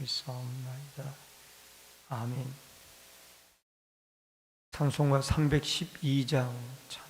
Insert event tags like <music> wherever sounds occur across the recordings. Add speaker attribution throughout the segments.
Speaker 1: 믿사옵나이다. 아멘. 찬송가 312장 찬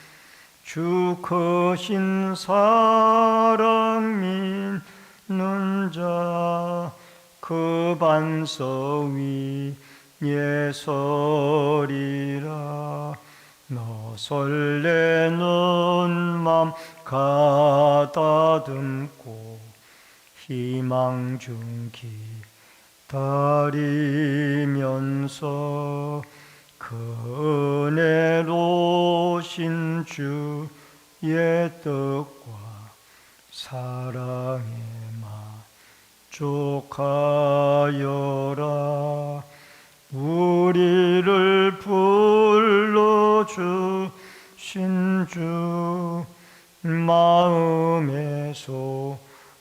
Speaker 1: 주 크신 사랑 믿는 자 그 반석 위에 서리라. 너 설레는 맘 가다듬고 희망 중 기다리면서 그 은혜로신 주의 뜻과 사랑에 만족하여라. 우리를 불러주신 주 마음에서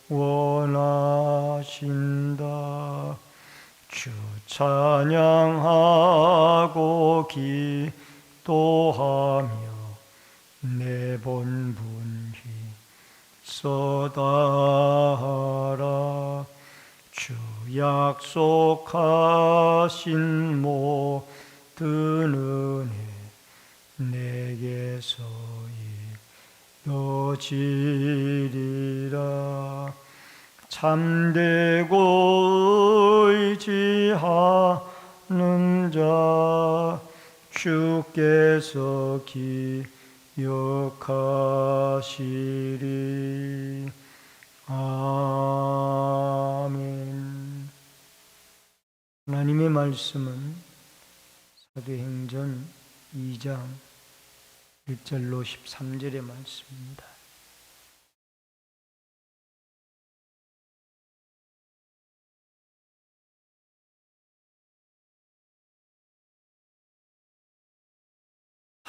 Speaker 1: 원하신다. 주 찬양하고 기도하며 내 본분히 쏟아라 주 약속하신 모든 은혜 내게서 이어지리라 참되고 의지하는 자 주께서 기억하시리 아멘 하나님의 말씀은 사도행전 2장 1절로 13절의 말씀입니다.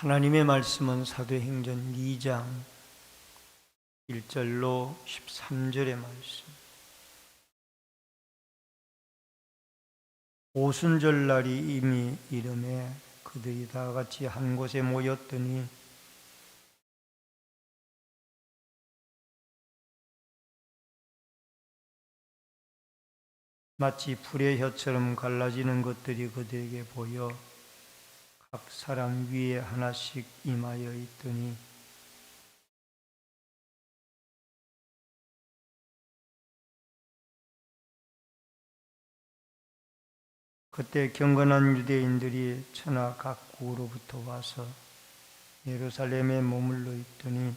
Speaker 1: 하나님의 말씀은 사도행전 2장 1절로 13절의 말씀. 오순절 날이 이미 이름에 그들이 다 같이 한 곳에 모였더니 마치 불의 혀처럼 갈라지는 것들이 그들에게 보여 각 사람 위에 하나씩 임하여 있더니 그때 경건한 유대인들이 천하 각국으로부터 와서 예루살렘에 머물러 있더니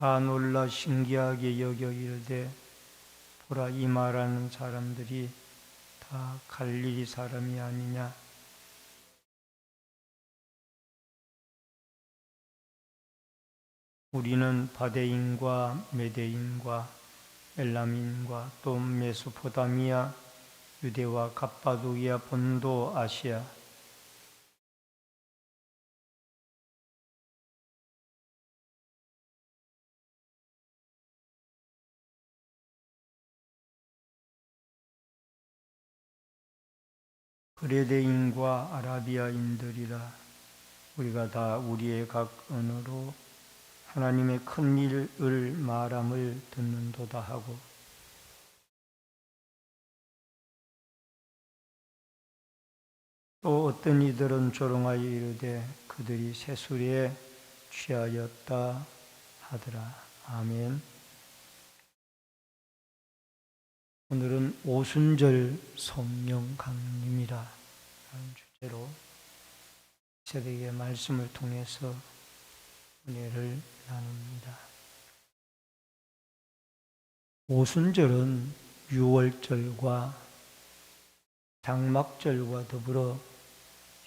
Speaker 1: 아 놀라 신기하게 여겨 이르되 보라 이 말하는 사람들이 다 갈릴리 사람이 아니냐? 우리는 바데인과 메데인과 엘람인과 또 메소포타미아, 유대와 갑바도기아, 본도, 아시아 그레데인과 아라비아인들이라 우리가 다 우리의 각 언어로 하나님의 큰 일을 말함을 듣는도다 하고 또 어떤 이들은 조롱하여 이르되 그들이 세술에 취하였다 하더라. 아멘. 오늘은 오순절 성령 강림이라 하는 주제로 새벽의 말씀을 통해서 은혜를 나눕니다. 오순절은 유월절과 장막절과 더불어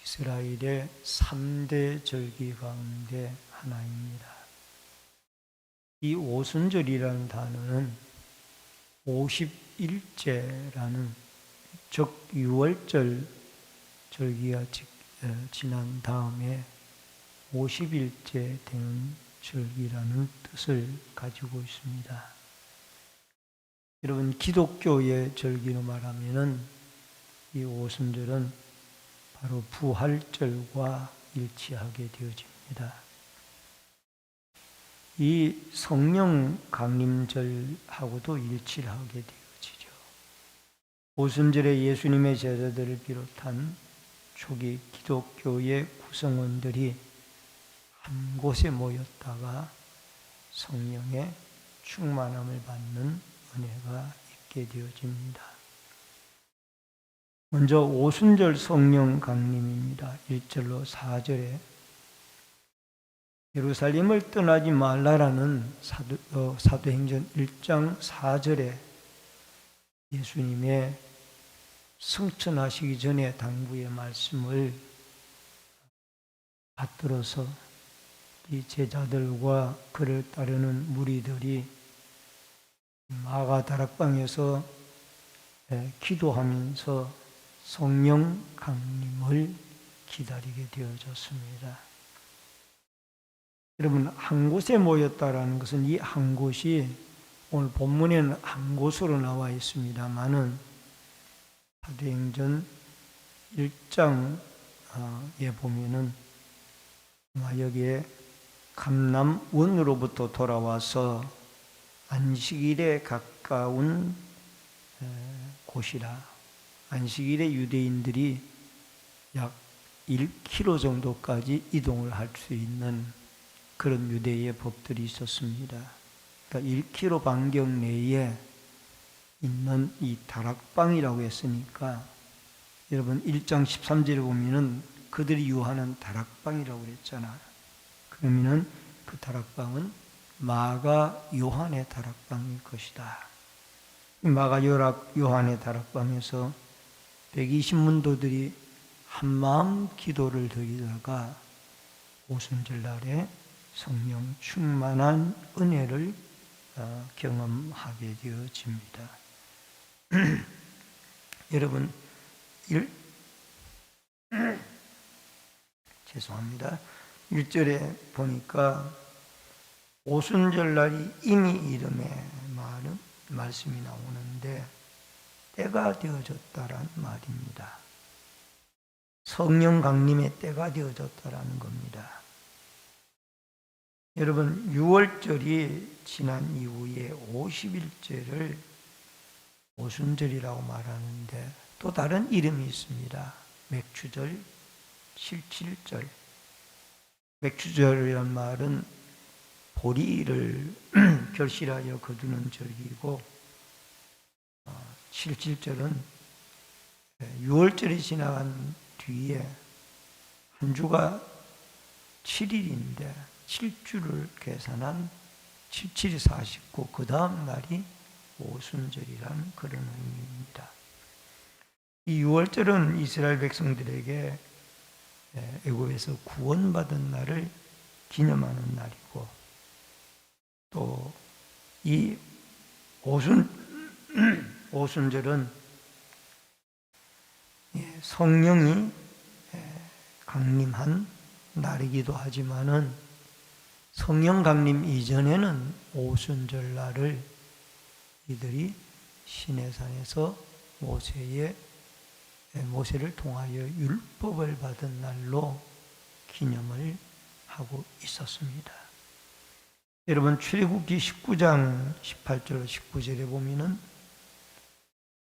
Speaker 1: 이스라엘의 3대 절기 가운데 하나입니다. 이 오순절이라는 단어는 50 일째라는 즉 6월절 절기가 지난 다음에 50일째 되는 절기라는 뜻을 가지고 있습니다. 여러분 기독교의 절기로 말하면은 이 오순절은 바로 부활절과 일치하게 되어집니다. 이 성령 강림절하고도 일치를 하게 되어지죠. 오순절에 예수님의 제자들을 비롯한 초기 기독교의 구성원들이 한 곳에 모였다가 성령의 충만함을 받는 은혜가 있게 되어집니다. 먼저 오순절 성령 강림입니다. 1절로 4절에 예루살렘을 떠나지 말라라는 사도, 어, 사도행전 1장 4절에 예수님의 승천하시기 전에 당부의 말씀을 받들어서 이 제자들과 그를 따르는 무리들이 마가 다락방에서 기도하면서 성령 강림을 기다리게 되어졌습니다. 여러분 한 곳에 모였다라는 것은 이 한 곳이 오늘 본문에는 한 곳으로 나와 있습니다만은 사도행전 1장에 보면은 여기에 감남원으로부터 돌아와서 안식일에 가까운 곳이라 안식일에 유대인들이 약 1km 정도까지 이동을 할 수 있는 그런 유대의 법들이 있었습니다. 그러니까 1km 반경 내에 있는 이 다락방이라고 했으니까 여러분 1장 13절에 보면은 그들이 유하는 다락방이라고 그랬잖아. 그러면은 그 다락방은 마가 요한의 다락방일 것이다. 마가 요한의 다락방에서 120문도들이 한마음 기도를 드리다가 오순절 날에 성령 충만한 은혜를 어, 경험하게 되어집니다. <clears throat> 여러분, 일, <clears throat> 죄송합니다. 1절에 보니까 오순절 날이 이미 이름에 말은 말씀이 나오는데 때가 되어졌다라는 말입니다. 성령 강림의 때가 되어졌다라는 겁니다. 여러분 6월절이 지난 이후에 50일째를 오순절이라고 말하는데 또 다른 이름이 있습니다. 맥추절, 칠칠절. 맥추절이란 말은 보리를 <clears throat> 결실하여 거두는 절기고 77절은 6월절이 지나간 뒤에 한 주가 7일인데 7주를 계산한 77이 49, 그 다음 날이 오순절이라는 그런 의미입니다. 이 6월절은 이스라엘 백성들에게 애굽에서 구원받은 날을 기념하는 날이고 또 이 오순 <clears throat> 오순절은 예, 성령이 예, 강림한 날이기도 하지만은 성령 강림 이전에는 오순절 날을 이들이 시내산에서 모세의 예, 모세를 통하여 율법을 받은 날로 기념을 하고 있었습니다. 여러분 출애굽기 19장 18절 19절에 보면은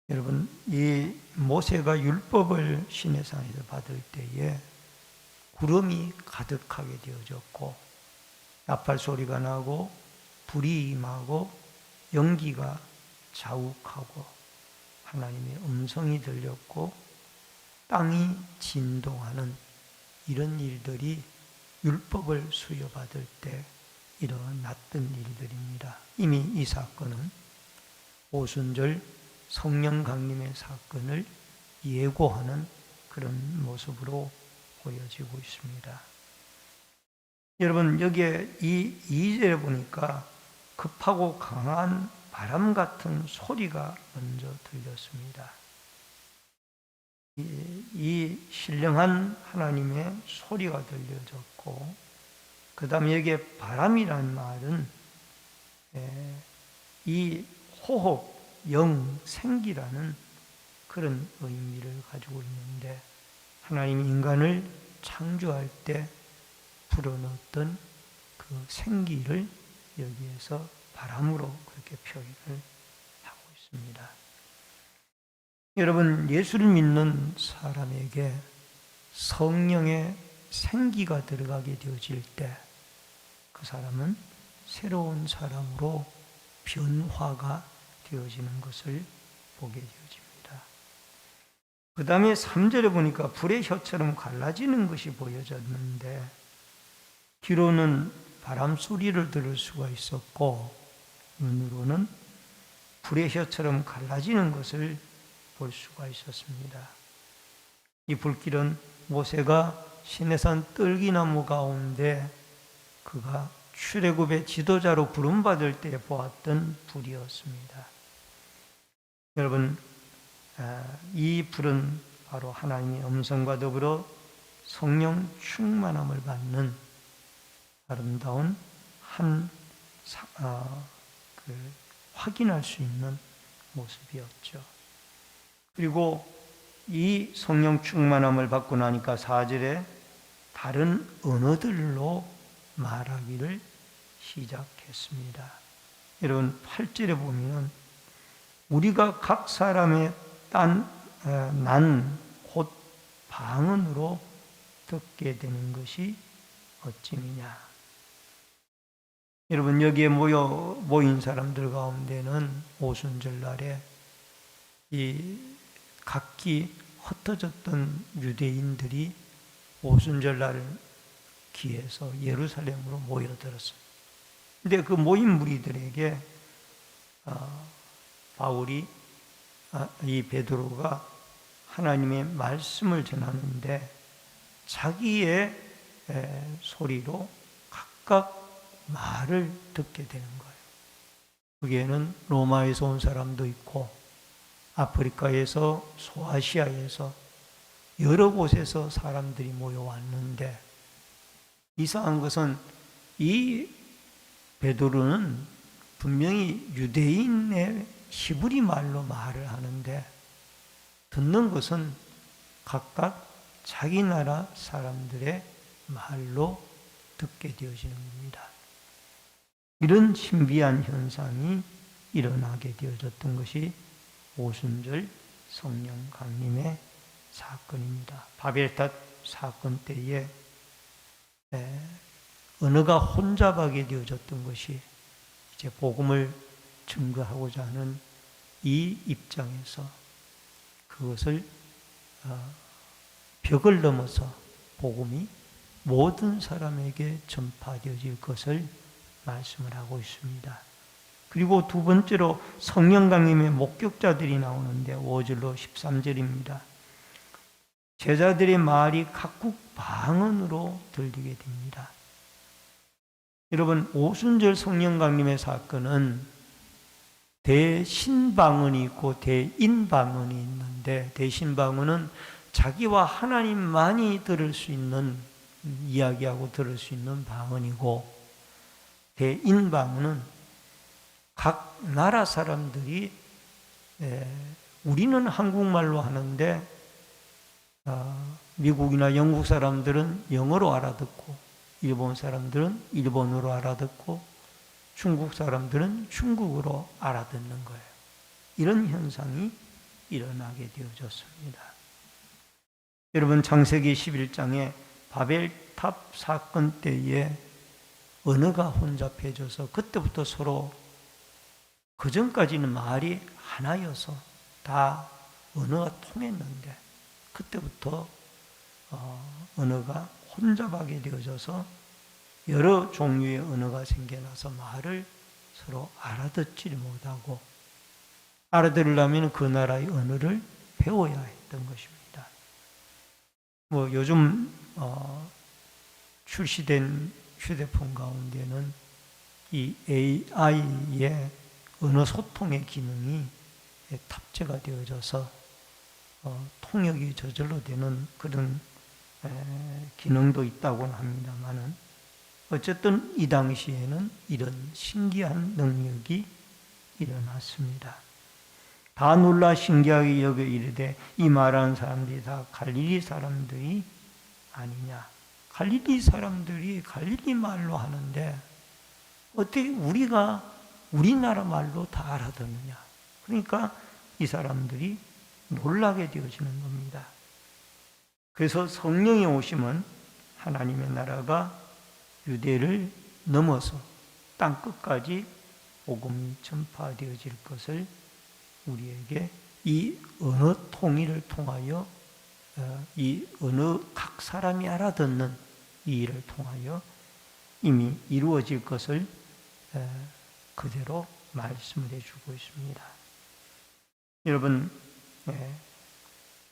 Speaker 1: 여러분 이 모세가 율법을 시내산에서 받을 때에 구름이 가득하게 되어졌고 나팔 소리가 나고 불이 임하고 연기가 자욱하고 하나님의 음성이 들렸고 땅이 진동하는 이런 일들이 율법을 수여받을 때 일어났던 일들입니다. 이미 이 사건은 오순절 성령 강림의 사건을 예고하는 그런 모습으로 보여지고 있습니다. 여러분 여기에 이 2절에 보니까 급하고 강한 바람 같은 소리가 먼저 들렸습니다. 이, 이 신령한 하나님의 소리가 들려졌고 그 다음에 여기에 바람이라는 말은 에, 이 호흡, 영, 생기라는 그런 의미를 가지고 있는데 하나님이 인간을 창조할 때 불어넣었던 그 생기를 여기에서 바람으로 그렇게 표현을 하고 있습니다. 여러분, 예수를 믿는 사람에게 성령의 생기가 들어가게 되어질 때 그 사람은 새로운 사람으로 변화가 되어지는 것을 보게 되어집니다. 그 다음에 3절에 보니까 불의 혀처럼 갈라지는 것이 보여졌는데 귀로는 바람 소리를 들을 수가 있었고 눈으로는 불의 혀처럼 갈라지는 것을 볼 수가 있었습니다. 이 불길은 모세가 시내산 뜰기나무 가운데 그가 출애굽의 지도자로 부름받을 때 보았던 불이었습니다. 여러분, 아, 이 불은 바로 하나님의 음성과 더불어 성령 충만함을 받는 아름다운 한 아, 그 확인할 수 있는 모습이었죠. 그리고 이 성령 충만함을 받고 나니까 4절에 다른 언어들로 말하기를 시작했습니다. 여러분 8절에 보면 우리가 각 사람의 난곧 방언으로 듣게 되는 것이 어찌미냐. 여러분 여기에 모여 모인 사람들 가운데는 오순절 날에 이 각기 흩어졌던 유대인들이 오순절 날 기해서 예루살렘으로 모여들었어요. 근데 그 모인 무리들에게 어, 바울이 아, 이 베드로가 하나님의 말씀을 전하는데 자기의 소리로 각각 말을 듣게 되는 거예요. 거기에는 로마에서 온 사람도 있고 아프리카에서 소아시아에서 여러 곳에서 사람들이 모여왔는데 이상한 것은 이 베드로는 분명히 유대인의 히브리 말로 말을 하는데 듣는 것은 각각 자기 나라 사람들의 말로 듣게 되어지는 겁니다. 이런 신비한 현상이 일어나게 되어졌던 것이 오순절 성령 강림의 사건입니다. 바벨탑 사건 때에 언어가 혼잡하게 되어졌던 것이 이제 복음을 증거하고자 하는 이 입장에서 그것을 어, 벽을 넘어서 복음이 모든 사람에게 전파되어질 것을 말씀을 하고 있습니다. 그리고 두 번째로 성령 강림의 목격자들이 나오는데 5절로 13절입니다. 제자들의 말이 각국 방언으로 들리게 됩니다. 여러분 오순절 성령 강림의 사건은 대신방언이 있고 대인방언이 있는데 대신방언은 자기와 하나님만이 들을 수 있는 이야기하고 들을 수 있는 방언이고 대인방언은 각 나라 사람들이 에, 우리는 한국말로 하는데 어, 미국이나 영국 사람들은 영어로 알아듣고 일본 사람들은 일본어로 알아듣고 중국 사람들은 중국어로 알아듣는 거예요. 이런 현상이 일어나게 되어졌습니다. 여러분 창세기 11장에 바벨탑 사건 때에 언어가 혼잡해져서 그때부터 서로 그 전까지는 말이 하나여서 다 언어가 통했는데 그때부터 어, 언어가 혼잡하게 되어져서 여러 종류의 언어가 생겨나서 말을 서로 알아듣지 못하고 알아들으려면 그 나라의 언어를 배워야 했던 것입니다. 뭐 요즘 어, 출시된 휴대폰 가운데는 이 AI의 언어 소통의 기능이 탑재가 되어져서 어, 통역이 저절로 되는 그런 에, 기능도 있다고는 합니다만은 어쨌든 이 당시에는 이런 신기한 능력이 일어났습니다. 다 놀라 신기하게 여겨 이르되 이 말하는 사람들이 다 갈릴리 사람들이 아니냐. 갈릴리 사람들이 갈릴리 말로 하는데 어떻게 우리가 우리나라 말로 다 알아듣느냐. 그러니까 이 사람들이 놀라게 되어지는 겁니다. 그래서 성령이 오시면 하나님의 나라가 유대를 넘어서 땅 끝까지 복음이 전파되어질 것을 우리에게 이 언어 통일을 통하여 어, 이 어느 각 사람이 알아듣는 이 일을 통하여 이미 이루어질 것을 어, 그대로 말씀을 해주고 있습니다. 여러분, 예,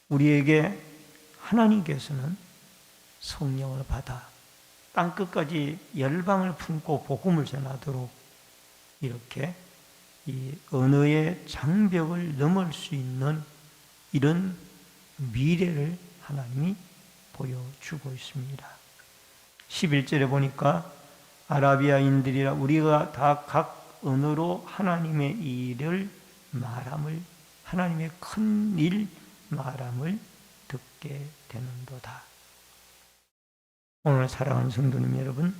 Speaker 1: 우리에게 하나님께서는 성령을 받아 땅 끝까지 열방을 품고 복음을 전하도록 이렇게 이 언어의 장벽을 넘을 수 있는 이런 미래를 하나님이 보여주고 있습니다. 11절에 보니까 아라비아인들이라 우리가 다 각 언어로 하나님의 일을 말함을 하나님의 큰 일 말함을 듣게 되는도다. 오늘 사랑하는 성도님 여러분,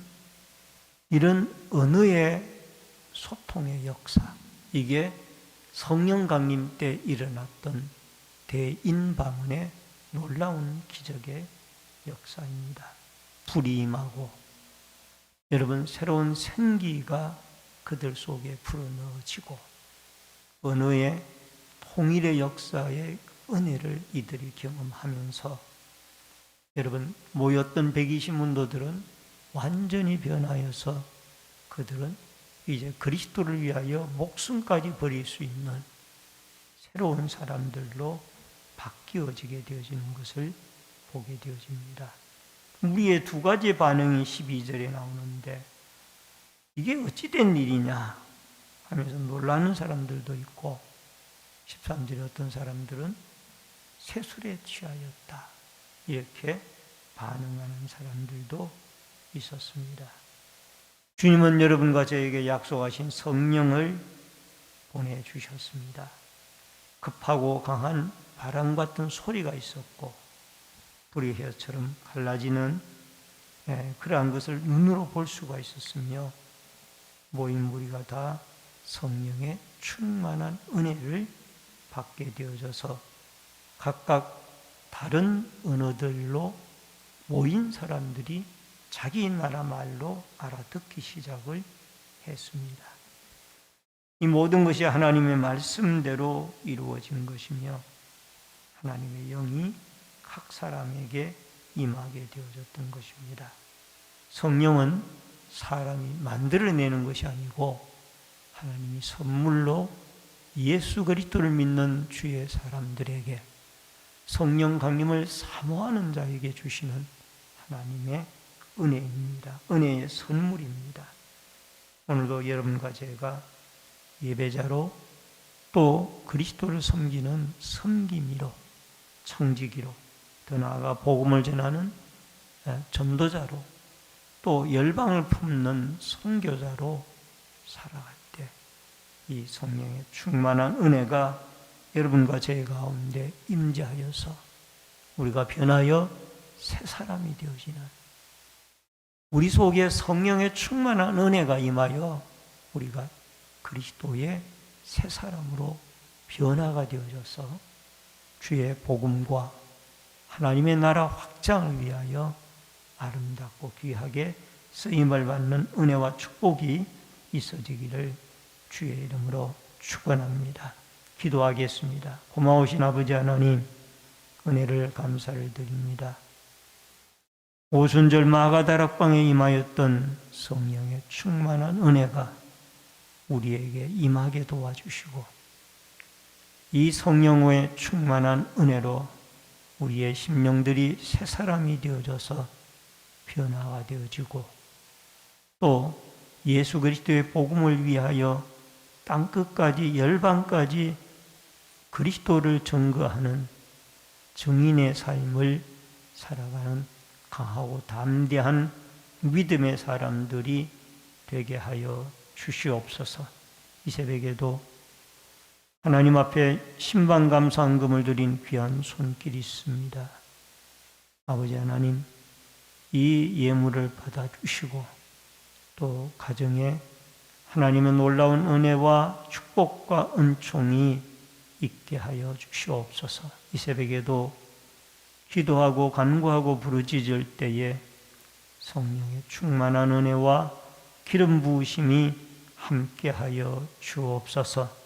Speaker 1: 이런 언어의 소통의 역사, 이게 성령 강림 때 일어났던 대인방언의 놀라운 기적의 역사입니다. 불이 임하고 여러분 새로운 생기가 그들 속에 불어넣어지고 언어의 통일의 역사의 은혜를 이들이 경험하면서 여러분 모였던 120문도들은 완전히 변하여서 그들은 이제 그리스도를 위하여 목숨까지 버릴 수 있는 새로운 사람들로 바뀌어지게 되어지는 것을 보게 되어집니다. 우리의 두 가지 반응이 12절에 나오는데 이게 어찌된 일이냐 하면서 놀라는 사람들도 있고 13절에 어떤 사람들은 세술에 취하였다. 이렇게 반응하는 사람들도 있었습니다. 주님은 여러분과 저에게 약속하신 성령을 보내주셨습니다. 급하고 강한 바람 같은 소리가 있었고, 불의 혀처럼 갈라지는 예, 그러한 것을 눈으로 볼 수가 있었으며, 모인 무리가 다 성령의 충만한 은혜를 받게 되어져서 각각 다른 언어들로 모인 사람들이 자기 나라 말로 알아듣기 시작을 했습니다. 이 모든 것이 하나님의 말씀대로 이루어진 것이며 하나님의 영이 각 사람에게 임하게 되어졌던 것입니다. 성령은 사람이 만들어내는 것이 아니고 하나님이 선물로 예수 그리스도를 믿는 주의 사람들에게 성령 강림을 사모하는 자에게 주시는 하나님의 은혜입니다. 은혜의 선물입니다. 오늘도 여러분과 제가 예배자로 또 그리스도를 섬기는 섬김이로 청지기로 더 나아가 복음을 전하는 예, 전도자로 또 열방을 품는 선교자로 살아갈 때 이 성령의 충만한 은혜가 여러분과 제 가운데 임재하여서 우리가 변하여 새 사람이 되어지는 우리 속에 성령의 충만한 은혜가 임하여 우리가 그리스도의 새 사람으로 변화가 되어져서 주의 복음과 하나님의 나라 확장을 위하여 아름답고 귀하게 쓰임을 받는 은혜와 축복이 있어지기를 주의 이름으로 축원합니다. 기도하겠습니다. 고마우신 아버지 하나님 은혜를 감사를 드립니다. 오순절 마가다락방에 임하였던 성령의 충만한 은혜가 우리에게 임하게 도와주시고 이 성령의 충만한 은혜로 우리의 심령들이 새 사람이 되어져서 변화가 되어지고 또 예수 그리스도의 복음을 위하여 땅 끝까지 열방까지 그리스도를 증거하는 증인의 삶을 살아가는 강하고 담대한 믿음의 사람들이 되게 하여 주시옵소서. 이 새벽에도 하나님 앞에 신방 감사한금을 드린 귀한 손길이 있습니다. 아버지 하나님, 이 예물을 받아 주시고 또 가정에 하나님의 놀라운 은혜와 축복과 은총이 있게 하여 주시옵소서. 이 새벽에도 기도하고 간구하고 부르짖을 때에 성령의 충만한 은혜와 기름 부으심이 함께하여 주옵소서.